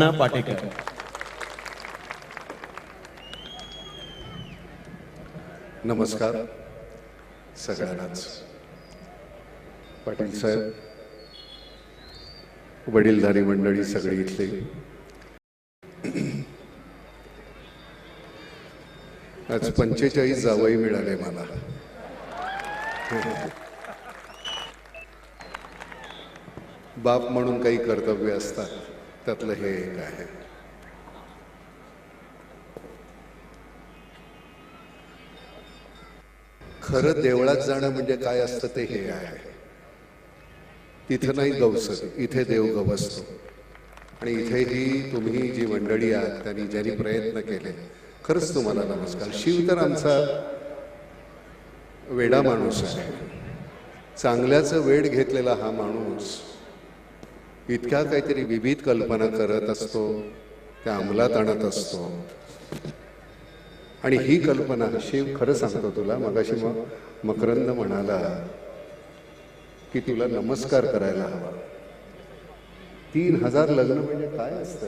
पाटेकर. नमस्कार. सगळ्यांनाच. पाटील साहेब वडीलधारी मंडळी सगळी इथले. आज पंचेचाळीस जावई मिळाले मला. बाप म्हणून काही कर्तव्य असतात. त्यातलं हे एक आहे. खरं देवळात जाणं म्हणजे काय असतं ते हे आहे. तिथं नाही गवसत इथे देव गवसतो. आणि इथेही तुम्ही जी मंडळी आहात त्यांनी ज्यांनी प्रयत्न केले खरंच तुम्हाला नमस्कार. शिव तर आमचा वेडा माणूस आहे. चांगल्याचं वेड घेतलेला हा माणूस इतक्या काहीतरी विविध कल्पना करत असतो त्या अंमलात आणत असतो. आणि ही कल्पना शिव खरं सांगतो तुला मगाशी मग मकरंद म्हणाला की तुला नमस्कार करायला हवा. तीन हजार लग्न म्हणजे काय असतं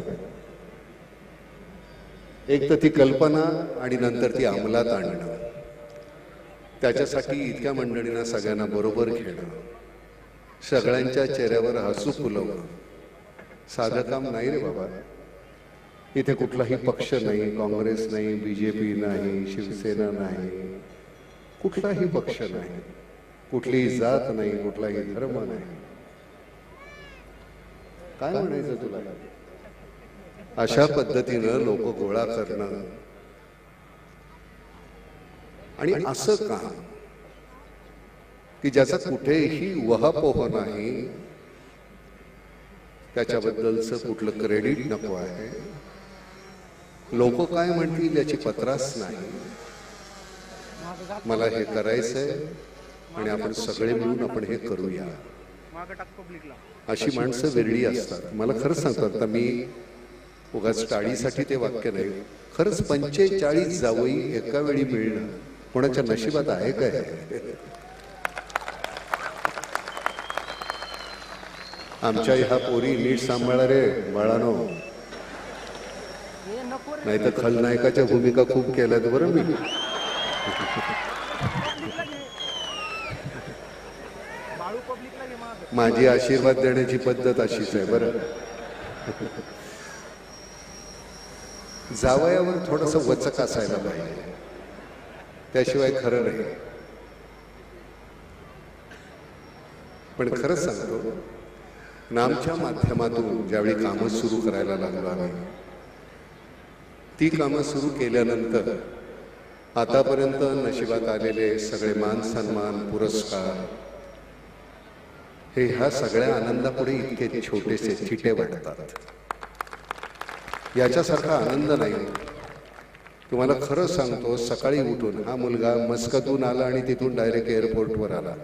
एक तर ती कल्पना आणि नंतर ती अंमलात आणणं. त्याच्यासाठी इतक्या मंडळींना सगळ्यांना बरोबर घेणं. सगळ्यांच्या चेहऱ्यावर हसू फुलवणं साधं काम नाही रे बाबा. इथे कुठलाही पक्ष नाही काँग्रेस नाही बीजेपी नाही शिवसेना नाही. कुठलाही पक्ष नाही. कुठलीही जात नाही कुठलाही धर्म नाही. काय म्हणायचं तुला? अशा पद्धतीनं लोक गोळा करणं. आणि असं का की ज्याचा कुठेही वहापोह नाही त्याच्याबद्दलचं कुठलं क्रेडिट नको आहे. लोक काय म्हणतील याची पत्रास नाही. मला हे करायचंय आणि आपण सगळे मिळून आपण हे करूया. अशी माणसं वेगळी असतात. मला खरंच सांगतात मी उगाच टाळीसाठी ते वाक्य नाही. खरंच पंचेचाळीस जावई एका वेळी मिळणं कोणाच्या नशिबात आहे काय? आमच्या ह्या पोरी नीट सांभाळा रे बाळानो. नाही तर खलनायकाच्या भूमिका खूप केल्यात बरं मी. माझी आशीर्वाद देण्याची पद्धत अशीच आहे बरं. जावयावर थोडस वचक असायला पाहिजे. त्याशिवाय खरं नाही. पण खरंच सांगतो नामच्या माध्यमातून ज्यावेळी कामं सुरू करायला लागलो आम्ही ती कामं सुरू केल्यानंतर आतापर्यंत नशिबात आलेले सगळे मान सन्मान पुरस्कार हे ह्या सगळ्या आनंदापुढे इतके छोटेसे चिटे वाटतात. याच्यासारखा आनंद नाही. तुम्हाला खरं सांगतो सकाळी उठून हा मुलगा मस्कतून आला आणि तिथून डायरेक्ट एअरपोर्टवर आला.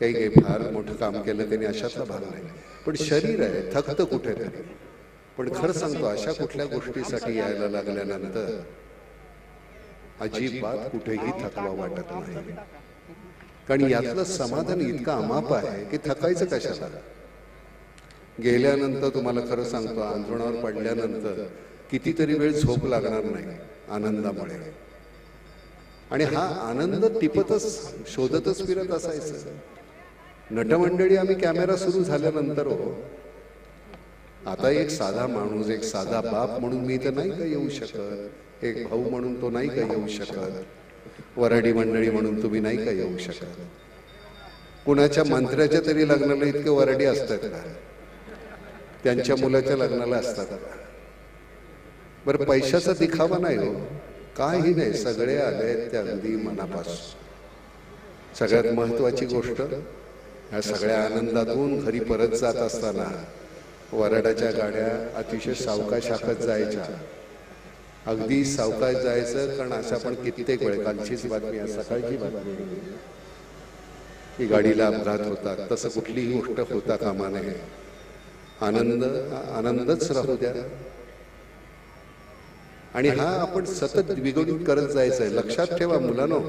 काही काही फार मोठं काम केलं त्यांनी अशातला भाग नाही. पण शरीर आहे थकतं कुठेतरी. पण खरं सांगतो अशा कुठल्या गोष्टीसाठी यायला लागल्यानंतर अजिबात कुठेही थकवा वाटत नाही. कारण यातलं समाधान इतकं अमाप आहे की थकायचं कशाला? गेल्यानंतर तुम्हाला खरं सांगतो आंदोलनावर पडल्यानंतर कितीतरी वेळ झोप लागणार नाही आनंदामुळे. आणि हा आनंद टिपतच शोधतच फिरत असायचं. नटमंडळी आम्ही कॅमेरा सुरू झाल्यानंतर हो आता एक साधा माणूस एक साधा बाप म्हणून मी तर नाही का येऊ शकत? एक भाऊ म्हणून तो नाही का येऊ शकत? वराडी मंडळी म्हणून तुम्ही नाही का येऊ शकत? कुणाच्या मंत्र्याच्या तरी लग्नाला इतके वराडी असतात का? त्यांच्या मुलाच्या लग्नाला असतात का? बरं पैशाचा दिखावा नाही हो. काही नाही सगळे आले त्या अगदी मनापासून. सगळ्यात महत्वाची गोष्ट ह्या सगळ्या आनंदातून घरी परत जात असताना वराडाच्या गाड्या अतिशय सावकाश हाकत जायच्या. अगदी सावकाश जायचं कारण असं आपण कित्येक वेळ कालचीच बातमी आहे सकाळची बातमी की गाडीला अपघात होतात तसं कुठलीही गोष्ट होता कामा नये. आनंद आनंदच राहू द्या. आणि हा आपण सतत द्विगुणित करत जायचं आहे लक्षात ठेवा मुलांनो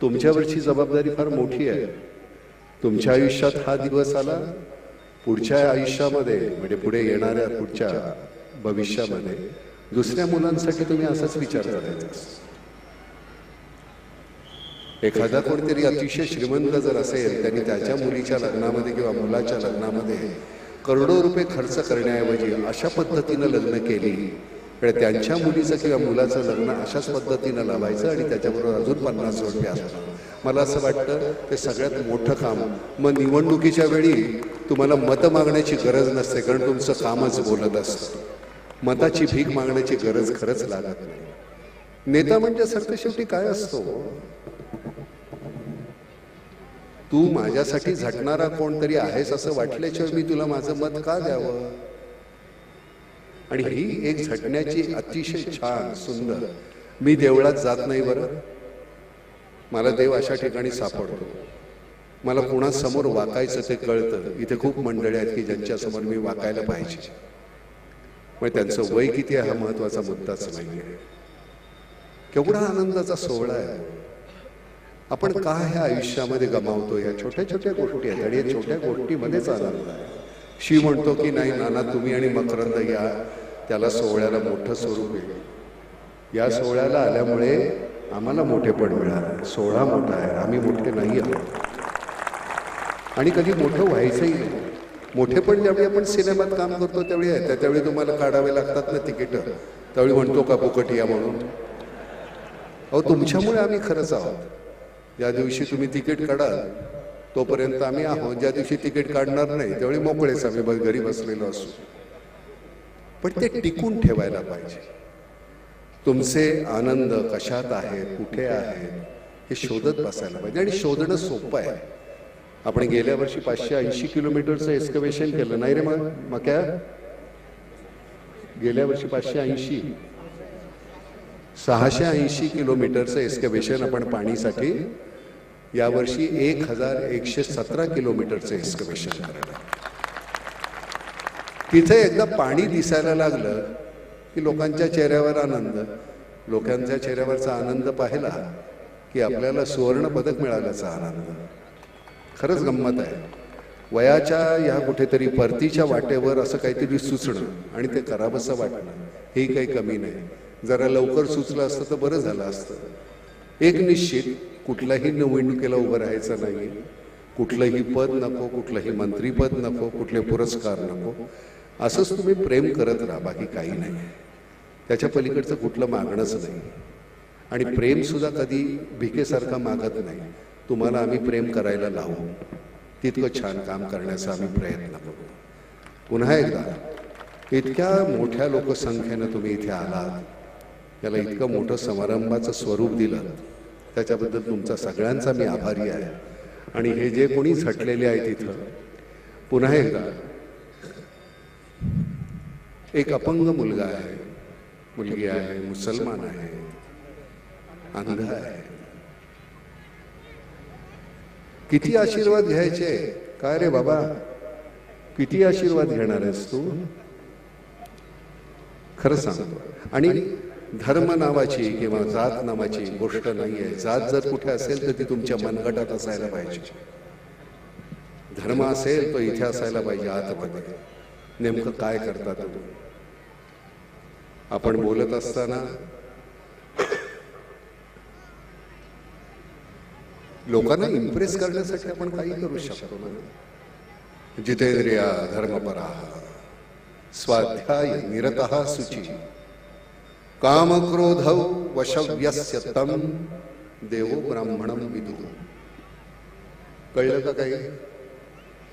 तुमच्यावरची जबाबदारी फार मोठी आहे. तुमच्या आयुष्यात हा दिवस आला? पुढच्या आयुष्यामध्ये म्हणजे पुढे येणाऱ्या पुढच्या भविष्यामध्ये दुसऱ्या मुलांसाठी तुम्ही असाच विचार करायचा एखादा कोणतरी अतिशय श्रीमंत जर असेल त्यांनी त्याच्या मुलीच्या लग्नामध्ये किंवा मुलाच्या लग्नामध्ये करोडो रुपये खर्च करण्याऐवजी अशा पद्धतीनं लग्न केली आणि त्यांच्या मुलीचं किंवा मुलाचं लग्न अशाच पद्धतीनं लावायचं आणि त्याच्याबरोबर अजून पन्नास रुपये असणार मला असं वाटतं ते सगळ्यात मोठं काम. मग निवडणुकीच्या वेळी तुम्हाला मतं मागण्याची गरज नसते कारण तुमचं कामच बोलत असतं. मताची भीक मागण्याची गरज खरंच लागत नाही. नेता म्हणजे सरते शेवटी काय असतो? तू माझ्यासाठी झटणारा कोणतरी आहेस असं वाटल्याशिवाय मी तुला माझं मत का द्यावं? आणि ही एक झटण्याची अतिशय छान सुंदर. मी देवळात जात नाही बरं. मला देव अशा ठिकाणी सापडतो. मला कोणासमोर वाकायचं ते कळतं. इथे खूप मंडळी आहेत की ज्यांच्या समोर मी वाकायला पाहिजे. मग त्यांचं वय किती आहे हा महत्त्वाचा मुद्दाच नाही आहे केवढा आनंदाचा सोहळा आहे. आपण का ह्या आयुष्यामध्ये गमावतो? या छोट्या छोट्या गोष्टी आहेत आणि या छोट्या गोष्टीमध्येच आनंद आहे. शी म्हणतो की नाही नाना तुम्ही आणि मकरंद या त्याला सोहळ्याला मोठं स्वरूप आहे. या सोहळ्याला आल्यामुळे आम्हाला मोठेपण मिळालं. सोहळा मोठा आहे. आम्ही मोठे नाही आहोत. आणि कधी मोठं व्हायचंही नाही. मोठेपण ज्यावेळी आपण सिनेमात काम करतो त्यावेळी आहे. त्यावेळी तुम्हाला काढावे लागतात ना तिकीटं. त्यावेळी म्हणतो का फुकट या म्हणून? अहो तुमच्यामुळे आम्ही खरंच आहोत. ज्या दिवशी तुम्ही तिकीट काढाल तोपर्यंत आम्ही आहोत. ज्या दिवशी तिकीट काढणार नाही त्यावेळी मोकळेच आम्ही घरी बसलेलो असू. पण ते टिकून ठेवायला पाहिजे. तुमचे आनंद कशात आहेत कुठे आहेत हे शोधत बसायला पाहिजे. आणि शोधणं सोपं आहे. आपण गेल्या वर्षी पाचशे ऐंशी किलोमीटरचं एक्सकवेशन केलं. नाही रे मग? मग काय गेल्या वर्षी पाचशे ऐंशी. सहाशे ऐंशी किलोमीटरचं एक्सकवेशन आपण पाणीसाठी. यावर्षी एक हजार एकशे सतरा किलोमीटरचं एक्सकवेशन करणार तिथे एकदा पाणी दिसायला लागलं. की लोकांच्या चेहऱ्यावर आनंद. लोकांच्या चेहऱ्यावरचा आनंद पाहिला की आपल्याला सुवर्ण पदक मिळाल्याचा आनंद. खरंच गंमत आहे. वयाच्या या कुठेतरी परतीच्या वाटेवर असं काहीतरी सुचणं आणि ते करावंसं वाटणं हे काही कमी नाही. जरा लवकर सुचलं असतं तर बरं झालं असतं. एक निश्चित कुठल्याही निवडणुकीला उभं राहायचं नाही कुठलंही पद नको कुठलंही मंत्रीपद नको कुठले पुरस्कार नको. असंच तुम्ही प्रेम करत राहा बाकी काही नाही. त्याच्या पलीकडचं कुठलं मागणंच नाही. आणि प्रेमसुद्धा कधी भिकेसारखा मागत नाही. तुम्हाला आम्ही प्रेम करायला लावू. तितकं छान काम करण्याचा आम्ही प्रयत्न करू. पुन्हा एकदा इतक्या मोठ्या लोकसंख्येनं तुम्ही इथे आलात. याला इतकं मोठं समारंभाचं स्वरूप दिलं. त्याच्याबद्दल तुमचा सगळ्यांचा मी आभारी आहे. आणि हे जे कोणी झटलेले आहेत इथं पुन्हा एकदा एक अपंग मुलगा आहे. मुलगी आहे मुसलमान आहे. अंध आहे. किती आशीर्वाद घ्यायचे? काय रे बाबा? किती आशीर्वाद घेणार आहेस तू? खरं सांगतो. आणि धर्म नावाची किंवा जात नावाची गोष्ट नाहीये. जात जर कुठे असेल तर ती तुमच्या मनगटात असायला पाहिजे. धर्म असेल तो इथे असायला पाहिजे आतमध्ये. नेमकं काय करता तुम्ही? आपण बोलत असताना लोकांना इम्प्रेस करण्यासाठी आपण काही करू शकतो जितेंद्रिया, धर्मपरा, स्वाध्याय, निरत सुची कामक्रोध वशव्यस्य तम, देवो ब्राह्मणम विदु। कळलं का काही?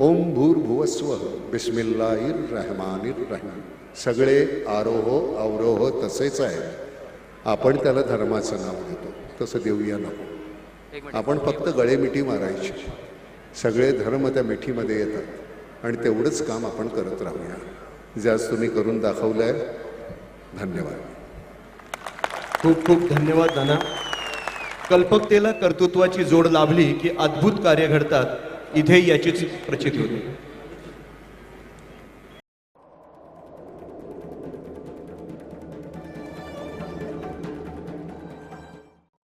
ओम भूर्भुवस्व बिस्मिल्लाहिर रहमानिर रहीम सगळे आरोह अवरोह तसेच आहे आपण त्याला धर्माचं नाव देतो. तसं देऊया नको. आपण फक्त गळे मिठी मारायची. सगळे धर्म त्या मिठीमध्ये येतात. आणि तेवढंच काम आपण करत राहूया. जे आज तुम्ही करून दाखवलंय धन्यवाद. खूप खूप धन्यवाद नाना. कल्पकतेला कर्तृत्वाची जोड लाभली की अद्भुत कार्य घडतात. इथे याचीच प्रचिती होती.